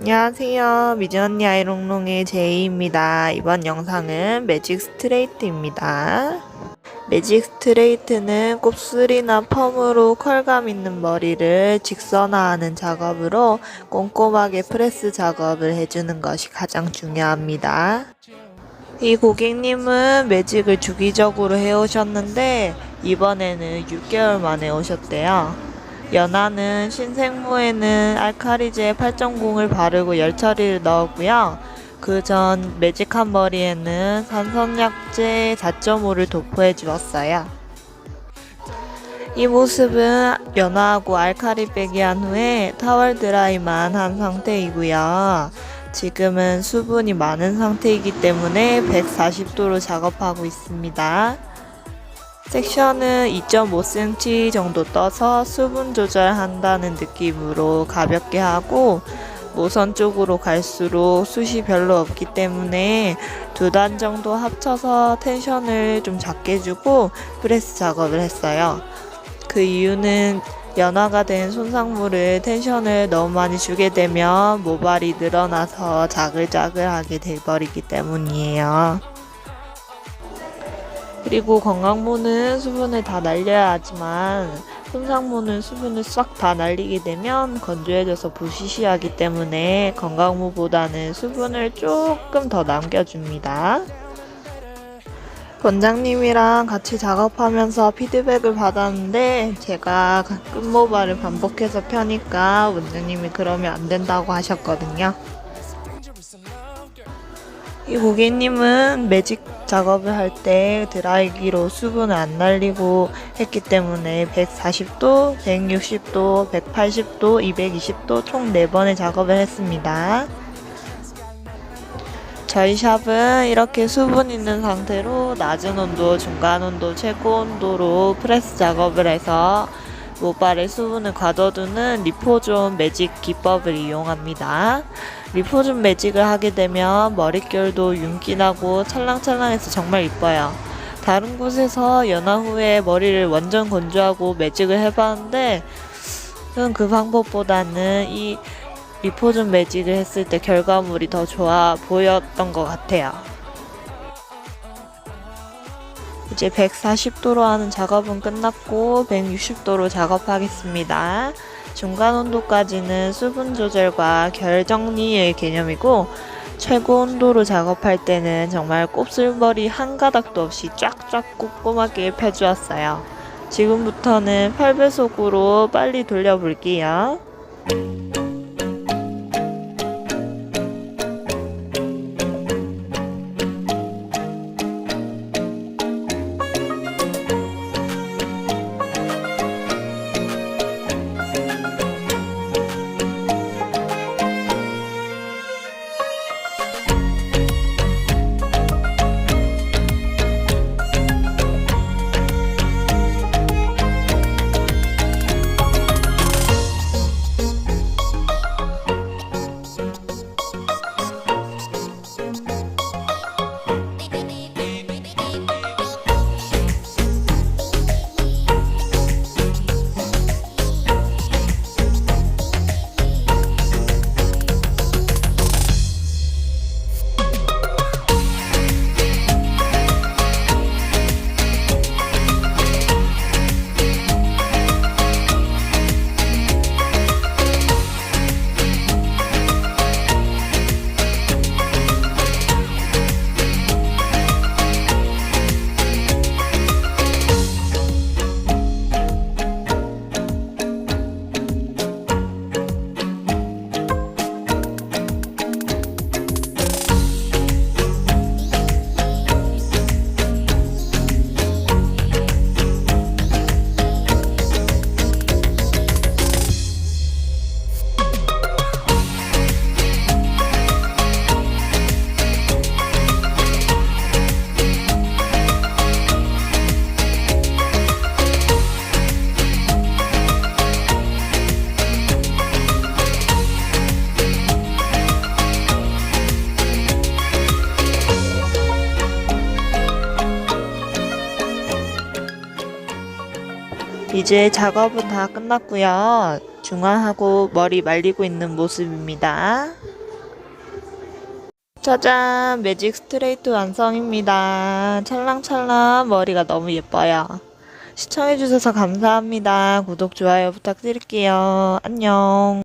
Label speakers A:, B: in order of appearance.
A: 안녕하세요. 미진 언니 아이롱롱의 제이입니다. 이번 영상은 매직 스트레이트입니다. 매직 스트레이트는 곱슬이나 펌으로 컬감 있는 머리를 직선화하는 작업으로 꼼꼼하게 프레스 작업을 해주는 것이 가장 중요합니다. 이 고객님은 매직을 주기적으로 해오셨는데 이번에는 6개월 만에 오셨대요. 연하는 신생무에는 알카리제 8.0을 바르고 열 처리를 넣었고요. 그 전 매직한 머리에는 산성약제 4.5를 도포해 주었어요. 이 모습은 연하하고 알카리 빼기 한 후에 타월 드라이만 한 상태이고요. 지금은 수분이 많은 상태이기 때문에 140도로 작업하고 있습니다. 섹션은 2.5cm 정도 떠서 수분 조절한다는 느낌으로 가볍게 하고 모선 쪽으로 갈수록 숱이 별로 없기 때문에 두 단 정도 합쳐서 텐션을 좀 작게 주고 프레스 작업을 했어요. 그 이유는 연화가 된 손상물을 텐션을 너무 많이 주게 되면 모발이 늘어나서 자글자글하게 돼버리기 때문이에요. 그리고 건강모는 수분을 다 날려야 하지만 손상모는 수분을 싹 다 날리게 되면 건조해져서 부시시하기 때문에 건강모보다는 수분을 조금 더 남겨줍니다. 원장님이랑 같이 작업하면서 피드백을 받았는데 제가 끝모발을 반복해서 펴니까 원장님이 그러면 안 된다고 하셨거든요. 이 고객님은 매직 작업을 할 때 드라이기로 수분을 안 날리고 했기 때문에 140도, 160도, 180도, 220도 총 4번의 작업을 했습니다. 저희 샵은 이렇게 수분 있는 상태로 낮은 온도, 중간 온도, 최고 온도로 프레스 작업을 해서 모발에 수분을 가둬두는 리포존 매직 기법을 이용합니다. 리포존 매직을 하게 되면 머릿결도 윤기나고 찰랑찰랑해서 정말 이뻐요. 다른 곳에서 연화 후에 머리를 완전 건조하고 매직을 해봤는데 그 방법보다는 이 리포존 매직을 했을 때 결과물이 더 좋아 보였던 것 같아요. 이제 140도로 하는 작업은 끝났고 160도로 작업하겠습니다. 중간 온도까지는 수분 조절과 결 정리의 개념이고 최고 온도로 작업할 때는 정말 곱슬머리 한 가닥도 없이 쫙쫙 꼼꼼하게 펴주었어요. 지금부터는 8배속으로 빨리 돌려볼게요. 이제 작업은 다 끝났고요. 중화하고 머리 말리고 있는 모습입니다. 짜잔! 매직 스트레이트 완성입니다. 찰랑찰랑 머리가 너무 예뻐요. 시청해주셔서 감사합니다. 구독, 좋아요 부탁드릴게요. 안녕.